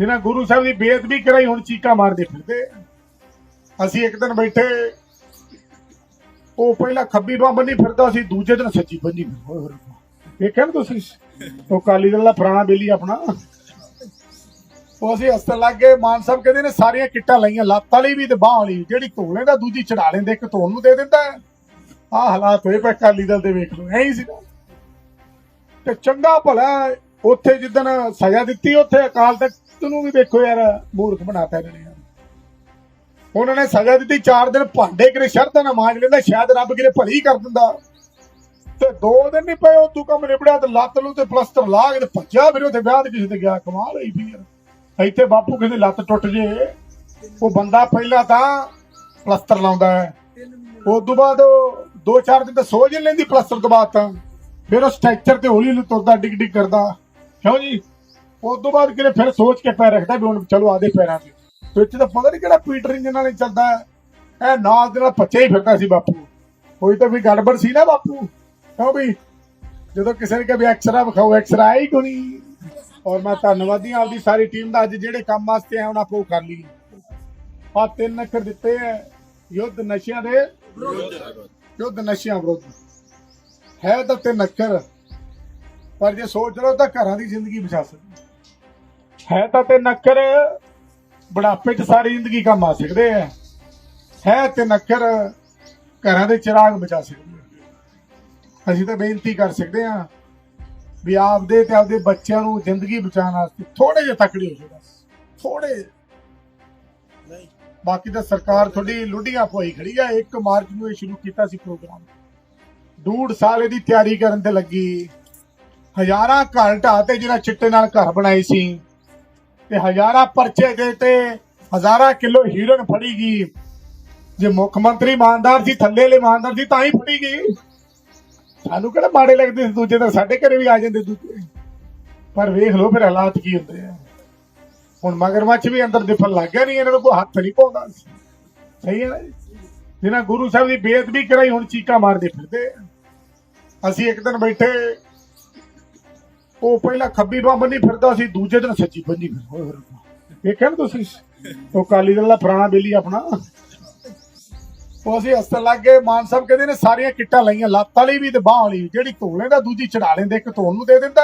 ਜਿਨ੍ਹਾਂ ਗੁਰੂ ਸਾਹਿਬ ਦੀ ਬੇਅਦਬੀ ਕਰਾਈ, ਹੁਣ ਚੀਕਾਂ ਮਾਰਦੇ ਫਿਰਦੇ ਅਸੀਂ ਇੱਕ ਦਿਨ ਬੈਠੇ, ਉਹ ਪਹਿਲਾਂ ਖੱਬੀ ਬਾਹ ਬੰਨੀ ਫਿਰਦਾ ਸੀ, ਦੂਜੇ ਦਿਨ ਸੱਚੀ ਬੰਨੀ ਵੇਖਿਆ ਨਾ ਤੁਸੀਂ? ਉਹ ਕਾਲੀ ਦਲ ਦਾ ਪੁਰਾਣਾ ਬੇਲੀ ਆਪਣਾ। ਉਹ ਅਸੀਂ ਹਸਤਨ ਲੱਗ ਗਏ, ਮਾਨ ਸਾਹਿਬ ਕਹਿੰਦੇ ਨੇ ਸਾਰੀਆਂ ਕਿੱਟਾਂ ਲਈਆਂ, ਲੱਤ ਵਾਲੀ ਵੀ ਤੇ ਬਾਹ ਵਾਲੀ ਵੀ। ਜਿਹੜੀ ਧੋ ਲੈਂਦਾ ਦੂਜੀ ਚੜਾ ਲੈਂਦੇ, ਇੱਕ ਧੋਣ ਨੂੰ ਦੇ ਦਿੰਦਾ ਆਹ ਹਾਲਾਤ ਹੋਏ ਪਏ ਕਾਲੀ ਦਲ ਦੇ, ਵੇਖ ਲਓ, ਐਂ ਹੀ ਸੀਗਾ। ਤੇ ਚੰਗਾ ਭਲਾ ਉੱਥੇ ਜਿੱਦਣ ਸਜ਼ਾ ਦਿੱਤੀ, ਉੱਥੇ ਅਕਾਲ ਤਖਤ ਨੂੰ ਵੀ ਦੇਖੋ ਯਾਰ, ਮੂਰਖ ਬਣਾਤਾ ਇਹਨਾਂ ਨੇ ਉਹਨਾਂ ਨੇ ਸਜ਼ਾ ਦਿੱਤੀ 4 ਦਿਨ ਭਾਂਡੇ ਕਿਰੇ ਸ਼ਰਧਾ ਨਾਲ ਮਾਂਜ ਲੈਂਦਾ, ਸ਼ਾਇਦ ਰੱਬ ਕਿਰੇ ਭਲੀ ਕਰ ਦਿੰਦਾ। ਤੇ 2 ਦਿਨ ਨਹੀਂ ਪਏ ਉਹ ਤੂੰ ਕੰਮ ਨਿਬੜਿਆ ਤੇ ਲੱਤ ਨੂੰ ਤੇ ਪਲਸਟਰ ਲਾ ਕੇ ਤੇ ਭੱਜਿਆ ਫਿਰ ਉੱਥੇ ਵਿਆਹ ਤੇ ਕਿਸੇ ਤੇ ਗਿਆ, ਕਮਾਲ ਹੋਈ ਵੀ ਯਾਰ। ਇੱਥੇ ਬਾਪੂ ਕਿਸੇ ਲੱਤ ਟੁੱਟ ਜੇ, ਉਹ ਬੰਦਾ ਪਹਿਲਾਂ ਤਾਂ ਪਲਸਟਰ ਲਾਉਂਦਾ ਹੈ। ਉਸ ਤੋਂ ਬਾਅਦ 2-4 ਦਿਨ ਤਾਂ ਸੋਜ ਹੀ ਲੈਂਦੀ ਪਲਸਟਰ ਤੋਂ ਬਾਅਦ ਤਾਂ ਫਿਰ ਉਹ ਸਟ੍ਰੈਚਰ ਤੇ ਹੌਲੀ ਹੌਲੀ ਤੁਰਦਾ ਡਿਗ ਡਿਗ ਕਰਦਾ। ਕਿਉਂ ਜੀ? ਉਸ ਤੋਂ ਬਾਅਦ ਕਿਤੇ ਫਿਰ ਸੋਚ ਕੇ ਪੈਰ ਰੱਖਦਾ ਵੀ ਹੁਣ ਚਲੋ ਆਦੇ ਪੈਰਾਂ ਤੇ। ਇੱਥੇ ਤਾਂ ਪਤਾ ਨਹੀਂ ਕਿਹੜਾ ਪੀਟਰ ਇੰਜਨ ਨਾਲ ਹੀ ਚੱਲਦਾ ਇਹ ਨਾਲ ਦੇ ਨਾਲ ਪੱਚੇ ਹੀ ਫਿਰਦਾ ਸੀ ਬਾਪੂ। ਕੋਈ ਤਾਂ ਵੀ ਗੜਬੜ ਸੀ ਨਾ ਬਾਪੂ। ਕਿਉਂ ਵੀ? ਜਦੋਂ ਕਿਸੇ ਨੇ ਕਿਹਾ ਵੀ ਐਕਸਰਾ ਵਿਖਾਓ ਐਕਸਰਾ ਆਈ ਕੋਈ ਨਹੀਂ ਔਰ ਮੈਂ ਧੰਨਵਾਦੀ ਆਪਦੀ ਸਾਰੀ ਟੀਮ ਦਾ। ਅੱਜ ਜਿਹੜੇ ਕੰਮ ਵਾਸਤੇ ਆਏ ਉਹਨਾਂ ਆਪੋ ਕਰ ਲਈ। ਆ ਤਿੰਨ ਅੱਖਰ ਦਿੱਤੇ ਹੈ ਯੁੱਧ ਨਸ਼ਿਆਂ ਦੇ। ਯੁੱਧ ਨਸ਼ਿਆਂ ਵਿਰੁੱਧ। ਹੈ ਤਾਂ ਤਿੰਨ ਅੱਖਰ। ਪਰ ਜੇ ਸੋਚ ਲਓ ਤਾਂ ਘਰਾਂ ਦੀ ਜ਼ਿੰਦਗੀ ਬਚਾ ਸਕਦੇ ਹੈ। ਤਾਂ ਤਿੰਨ ਅੱਖਰ ਬੁਢਾਪੇ 'ਚ ਸਾਰੀ ਜ਼ਿੰਦਗੀ ਕੰਮ ਆ ਸਕਦੇ ਆ। ਹੈ ਤਿੰਨ ਅੱਖਰ ਘਰਾਂ ਦੇ ਚਿਰਾਗ ਬਚਾ ਸਕਦੇ ਅਸੀਂ ਤਾਂ ਬੇਨਤੀ ਕਰ ਸਕਦੇ ਆ ਵੀ ਆਪਦੇ ਤੇ ਆਪਦੇ ਬੱਚਿਆਂ ਨੂੰ ਜ਼ਿੰਦਗੀ ਬਚਾਉਣ ਵਾਸਤੇ ਥੋੜੇ ਜਿਹਾ ਤਕੜੇ ਹੋ ਜਾਓ ਬਸ। ਥੋੜੇ ਜਿਹੇ। ਬਾਕੀ ਤਾਂ ਸਰਕਾਰ ਤੁਹਾਡੀ ਲੁੱਡੀਆਂ ਪੋਈ ਖੜੀ ਆ। 1 ਮਾਰਚ ਨੂੰ ਇਹ ਸ਼ੁਰੂ ਕੀਤਾ ਸੀ ਪ੍ਰੋਗਰਾਮ। ਡੂਢ ਸਾਲ ਦੀ ਤਿਆਰੀ ਕਰਨ ਤੇ ਲੱਗੀ। ਹਜ਼ਾਰਾਂ ਘਰ ਢਾਹ ਤੇ ਜਿਹੜਾ ਚਿੱਟੇ ਨਾਲ ਘਰ ਬਣਾਏ ਸੀ ਤੇ ਹਜ਼ਾਰਾਂ ਪਰਚੇ ਦੇ ਤੇ ਹਜ਼ਾਰਾਂ ਕਿਲੋ ਹੀਰੋਇਨ ਫੜੀ ਗਈ। ਜੇ ਮੁੱਖ ਮੰਤਰੀ ਇਮਾਨਦਾਰ ਸੀ, ਥੱਲੇ ਵਾਲੇ ਇਮਾਨਦਾਰ ਸੀ, ਤਾਂ ਹੀ ਫੜੀ ਗਈ। ਸਾਨੂੰ ਕਿਹੜਾ ਮਾੜੇ ਲੱਗਦੇ ਸੀ, ਦੂਜੇ ਤਾਂ ਸਾਡੇ ਘਰੇ ਵੀ ਆ ਜਾਂਦੇ ਦੂਜੇ। ਪਰ ਵੇਖ ਲਓ ਫਿਰ ਹਾਲਾਤ ਕੀ ਹੁੰਦੇ ਆ। ਹੁਣ ਮਗਰਮੱਛ ਵੀ ਅੰਦਰ ਦਿਫਣ ਲੱਗ ਗਿਆ ਨਹੀਂ, ਇਹਨਾਂ ਨੂੰ ਕੋਈ ਹੱਥ ਨਹੀਂ ਪਾਉਂਦਾ। ਸਹੀ ਹੈ ਨਾ ਜੀ? ਗੁਰੂ ਸਾਹਿਬ ਦੀ ਬੇਅਦਬੀ ਕਰਾਈ, ਹੁਣ ਚੀਕਾਂ ਮਾਰਦੇ ਫਿਰਦੇ ਆ। ਅਸੀਂ ਇੱਕ ਦਿਨ ਬੈਠੇ ਉਹ ਪਹਿਲਾਂ ਖੱਬੀ ਬਾਹ ਬੰਨੀ ਫਿਰਦਾ ਸੀ, ਦੂਜੇ ਦਿਨ ਸੱਚੀ ਬੰਨੀ ਫਿਰਦਾ ਓਏ ਹੋਏ ਨਾ ਤੁਸੀਂ? ਉਹ ਕਾਲੀ ਦਲ ਦਾ ਪੁਰਾਣਾ ਬੇਲੀ ਆਪਣਾ। ਉਹ ਅਸੀਂ ਹਸਤਨ ਲੱਗ ਗਏ। ਮਾਨ ਸਾਹਿਬ ਕਹਿੰਦੇ ਨੇ ਸਾਰੀਆਂ ਕਿੱਟਾਂ ਲਈਆਂ, ਲੱਤ ਵਾਲੀ ਵੀ ਤੇ ਬਾਹ ਵਾਲੀ ਵੀ। ਜਿਹੜੀ ਧੋ ਲੈਂਦਾ ਦੂਜੀ ਚੜਾ ਲੈਂਦੇ, ਇੱਕ ਧੋਣ ਨੂੰ ਦੇ ਦਿੰਦਾ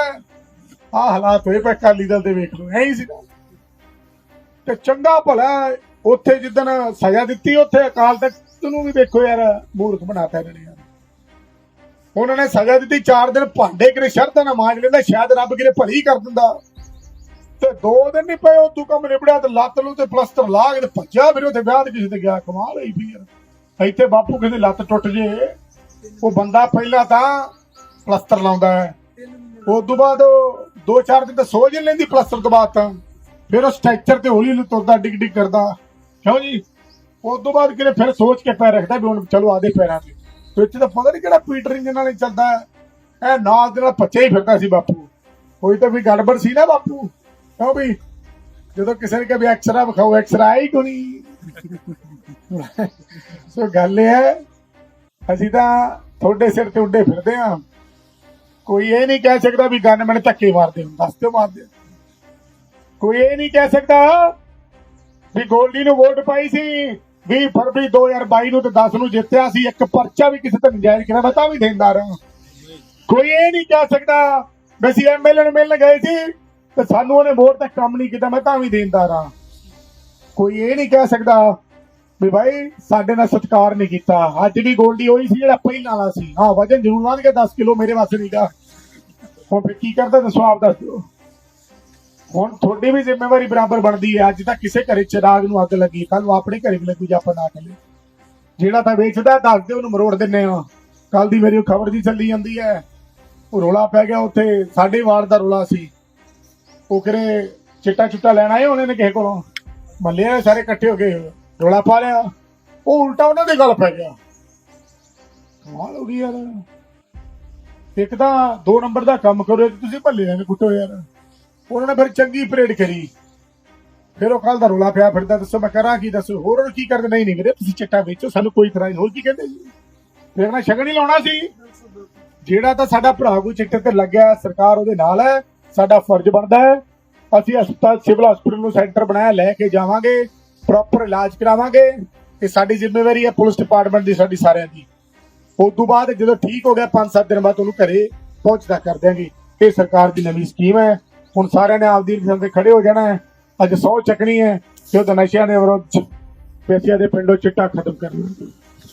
ਆਹ ਹਾਲਾਤ ਹੋਏ ਪਏ ਕਾਲੀ ਦਲ ਦੇ ਵੇਖ ਲਓ। ਐਂ ਹੀ ਸੀਗਾ। ਤੇ ਚੰਗਾ ਭਲਾ ਉੱਥੇ ਜਿੱਦਣ ਸਜ਼ਾ ਦਿੱਤੀ, ਉੱਥੇ ਅਕਾਲ ਤਖਤ ਨੂੰ ਵੀ ਦੇਖੋ ਯਾਰ, ਮੂਰਖ ਬਣਾਤਾ ਇਹਨਾਂ ਨੇ ਯਾਰ। ਉਹਨਾਂ ਨੇ ਸਜ਼ਾ ਦਿੱਤੀ 4 ਦਿਨ ਭਾਂਡੇ ਕਿਰੇ ਸ਼ਰਧਾ ਨਾਲ ਮਾਂਜ ਲੈਂਦਾ, ਸ਼ਾਇਦ ਰੱਬ ਕਿਰੇ ਭਲੀ ਕਰ ਦਿੰਦਾ। ਤੇ 2 ਦਿਨ ਨਹੀਂ ਪਏ ਉਹ ਤੂੰ ਕੰਮ ਨਿਬੜਿਆ ਤੇ ਲੱਤ ਨੂੰ ਤੇ ਪਲਸਟਰ ਲਾ ਕੇ ਭੱਜਿਆ ਫਿਰ ਉੱਥੇ ਵਿਆਹ ਤੇ ਕਿਸੇ ਦੇ ਗਿਆ, ਕਮਾਲ ਹੋਈ ਵੀ ਯਾਰ ਇੱਥੇ ਬਾਪੂ ਕਿਸੇ ਲੱਤ ਟੁੱਟ ਜੇ, ਉਹ ਬੰਦਾ ਪਹਿਲਾਂ ਤਾਂ ਪਲਸਟਰ ਲਾਉਂਦਾ ਹੈ। ਉਸ ਤੋਂ ਬਾਅਦ 2-4 ਦਿਨ ਤਾਂ ਸੋਜ ਹੀ ਲੈਂਦੀ ਪਲਸਟਰ ਤੋਂ ਬਾਅਦ ਤਾਂ। ਫਿਰ ਉਹ ਸਟ੍ਰੈਚਰ ਤੇ ਹੌਲੀ ਹੌਲੀ ਤੁਰਦਾ, ਡਿਗ ਡਿਗ ਕਰਦਾ। ਕਿਉਂ ਜੀ? ਉਸ ਤੋਂ ਬਾਅਦ ਕਿਤੇ ਫਿਰ ਸੋਚ ਕੇ ਪੈਰ ਰੱਖਦਾ ਵੀ ਹੁਣ ਚਲੋ ਆਦੇ ਪੈਰਾਂ ਤੇ। ਤੇ ਤਾਂ ਪਤਾ ਨਹੀਂ ਕਿਹੜਾ ਪੀਟਰ ਇੰਜਨ ਨਾਲ ਹੀ ਚੱਲਦਾ ਇਹ ਨਾਲ ਦੇ ਨਾਲ ਪੱਚੇ ਹੀ ਫਿਰਦਾ ਸੀ ਬਾਪੂ। ਕੋਈ ਤਾਂ ਵੀ ਗੜਬੜ ਸੀ ਨਾ ਬਾਪੂ। ਕਿਉਂ ਵੀ ਜਦੋਂ ਕਿਸੇ ਨੇ ਕਿਹਾ ਵੀ ਐਕਸਰਾ ਵਿਖਾਓ ਐਕਸਰਾ ਆਈ ਕੋਈ ਨਹੀਂ ਸੋ ਗੱਲ ਇਹ ਹੈ, ਅਸੀਂ ਤਾਂ ਤੁਹਾਡੇ ਸਿਰ ਤੇ ਉੱਡੇ ਫਿਰਦੇ ਆ ਕੋਈ ਇਹ ਨਹੀਂ ਕਹਿ ਸਕਦਾ ਵੀ ਗਨਮੈਨ ਧੱਕੇ ਮਾਰਦੇ ਹੋ ਦੱਸ ਦਿਓ ਮਾਰਦੇ ਕੋਈ ਇਹ ਨਹੀਂ ਕਹਿ ਸਕਦਾ ਵੀ ਗੋਲਡੀ ਨੂੰ ਵੋਟ ਪਾਈ ਸੀ। 20 ਫਰਵਰੀ 2022 ਨੂੰ ਤੇ 10 ਨੂੰ ਜਿੱਤਿਆ ਸੀ, ਇੱਕ ਪਰਚਾ ਵੀ ਕਿਸੇ ਤੇ ਨਜਾਇਜ਼ ਕਰਿਆ ਮੈਂ ਤਾਂ ਵੀ ਦੇਣਦਾਰ ਹਾਂ ਕੋਈ ਇਹ ਨਹੀਂ ਕਹਿ ਸਕਦਾ ਵੀ ਅਸੀਂ ਐਮਐਲਏ ਨੂੰ ਮਿਲਣ ਗਏ ਸੀ ਤੇ ਸਾਨੂੰ ਉਹਨੇ ਵੋਟ ਤੱਕ ਕੰਮ ਨਹੀਂ ਕੀਤਾ, ਮੈਂ ਤਾਂ ਵੀ ਦੇਣਦਾਰ ਹਾਂ ਕੋਈ ਇਹ ਨਹੀਂ ਕਹਿ ਸਕਦਾ ਵੀ ਭਾਈ ਸਾਡੇ ਨਾਲ ਸਤਿਕਾਰ ਨਹੀਂ ਕੀਤਾ। ਅੱਜ ਵੀ ਗੋਲਡੀ ਉਹੀ ਸੀ ਜਿਹੜਾ ਪਹਿਲਾਂ ਵਾਲਾ ਸੀ। ਹਾਂ, ਵਜਨ ਜ਼ਰੂਰ ਵੱਧ ਗਿਆ 10 ਕਿਲੋ ਮੇਰੇ ਵਾਸਤੇ ਨਹੀਂਗਾ ਹੁਣ ਫਿਰ ਕੀ ਕਰਦਾ ਦੱਸੋ ਆਪ ਦੱਸ ਦਿਓ। ਹੁਣ ਤੁਹਾਡੀ ਵੀ ਜ਼ਿੰਮੇਵਾਰੀ ਬਰਾਬਰ ਬਣਦੀ ਹੈ। ਅੱਜ ਤਾਂ ਕਿਸੇ ਘਰੇ ਚਿਰਾਗ ਨੂੰ ਅੱਗ ਲੱਗੀ। ਕੱਲ ਨੂੰ ਆਪਣੇ ਘਰੇ ਵੀ ਲੱਗੂ ਜਾਂ ਆਪਾਂ ਨਾ ਕਰੇ ਜਿਹੜਾ ਤਾਂ ਵੇਚਦਾ, ਦੱਸ ਦਿਓ, ਉਹਨੂੰ ਮਰੋੜ ਦਿੰਨੇ ਆ ਕੱਲ ਦੀ ਮੇਰੀ ਖਬਰ ਦੀ ਚੱਲੀ ਜਾਂਦੀ ਹੈ। ਉਹ ਰੋਲਾ ਪੈ ਗਿਆ ਉੱਥੇ। ਸਾਡੇ ਵਾਰ ਦਾ ਰੋਲਾ ਸੀ। ਉਹ ਕਰੇ ਚਿੱਟਾ ਚੁੱਟਾ ਲੈਣ ਆਏ ਉਹਨੇ ਨੇ ਕਿਸੇ ਕੋਲੋਂ? ਮੱਲੇ ਵਾਲੇ ਸਾਰੇ ਇਕੱਠੇ ਹੋ ਕੇ ਰੋਲਾ ਪਾ ਲਿਆ। ਉਹ ਉਲਟਾ ਉਹਨਾਂ ਦੇ ਗੱਲ ਪੈ ਗਿਆ। ਕਮਾਲ ਹੋ ਗਈ ਯਾਰ। ਇੱਕ ਤਾਂ ਦੋ ਨੰਬਰ ਦਾ ਕੰਮ ਕਰੋ ਤੁਸੀਂ ਭੱਲੇ ਨੇ ਕੁੱਟੋ ਯਾਰ। ਉਹਨਾਂ ਨੇ ਫਿਰ ਚੰਗੀ ਪਰੇਡ ਕਰੀ। ਫਿਰ ਉਹ ਕੱਲ ਦਾ ਰੋਲਾ ਪਿਆ ਫਿਰਦਾ, ਦੱਸੋ ਮੈਂ ਕਰਾਂ ਕੀ, ਦੱਸੋ। ਹੋਰ ਹੋਰ ਕੀ ਕਰਦੇ ਨਹੀਂ ਨਹੀਂ ਵੀਰੇ ਤੁਸੀਂ ਚਿੱਟਾ ਵੇਚੋ, ਸਾਨੂੰ ਕੋਈ ਤਰ੍ਹਾਂ ਹੋਰ ਕੀ ਕਹਿੰਦੇ ਜੀ? ਫਿਰ ਮੈਂ ਸ਼ਗਨ ਹੀ ਲਾਉਣਾ ਸੀ। ਜਿਹੜਾ ਤਾਂ ਸਾਡਾ ਭਰਾ ਕੋਈ ਚਿੱਟੇ ਤੇ ਲੱਗਿਆ, ਸਰਕਾਰ ਉਹਦੇ ਨਾਲ ਹੈ, ਸਾਡਾ ਫਰਜ਼ ਬਣਦਾ ਹੈ। ਅਸੀਂ ਹਸਪਤਾਲ, ਸਿਵਲ ਹਸਪੀਟਲ ਨੂੰ ਸੈਂਟਰ ਬਣਾਇਆ, ਲੈ ਕੇ ਜਾਵਾਂਗੇ, ਪ੍ਰੋਪਰ ਇਲਾਜ ਕਰਾਵਾਂਗੇ। ਇਹ ਸਾਡੀ ਜ਼ਿੰਮੇਵਾਰੀ ਹੈ ਪੁਲਿਸ ਡਿਪਾਰਟਮੈਂਟ ਦੀ, ਸਾਡੀ ਸਾਰਿਆਂ ਦੀ। ਉਸ ਤੋਂ ਬਾਅਦ ਜਦੋਂ ਠੀਕ ਹੋ ਗਿਆ 5-7 ਦਿਨ ਬਾਅਦ ਉਹਨੂੰ ਘਰੇ ਪਹੁੰਚਦਾ ਕਰ ਦਿਆਂਗੇ। ਇਹ ਸਰਕਾਰ ਦੀ ਨਵੀਂ ਸਕੀਮ ਹੈ। ਹੁਣ ਸਾਰਿਆਂ ਨੇ ਆਪਦੀ ਰਸਮ ਤੇ ਖੜੇ ਹੋ ਜਾਣਾ ਹੈ। ਅੱਜ ਸਹੁੰ ਚੱਕਣੀ ਹੈ ਕਿ ਉਹ ਨਸ਼ਿਆਂ ਦੇ ਵਿਰੁੱਧ ਪੇਸ਼ੀਆਂ ਦੇ ਪਿੰਡੋਂ ਚਿੱਟਾ ਖਤਮ ਕਰਨਾ।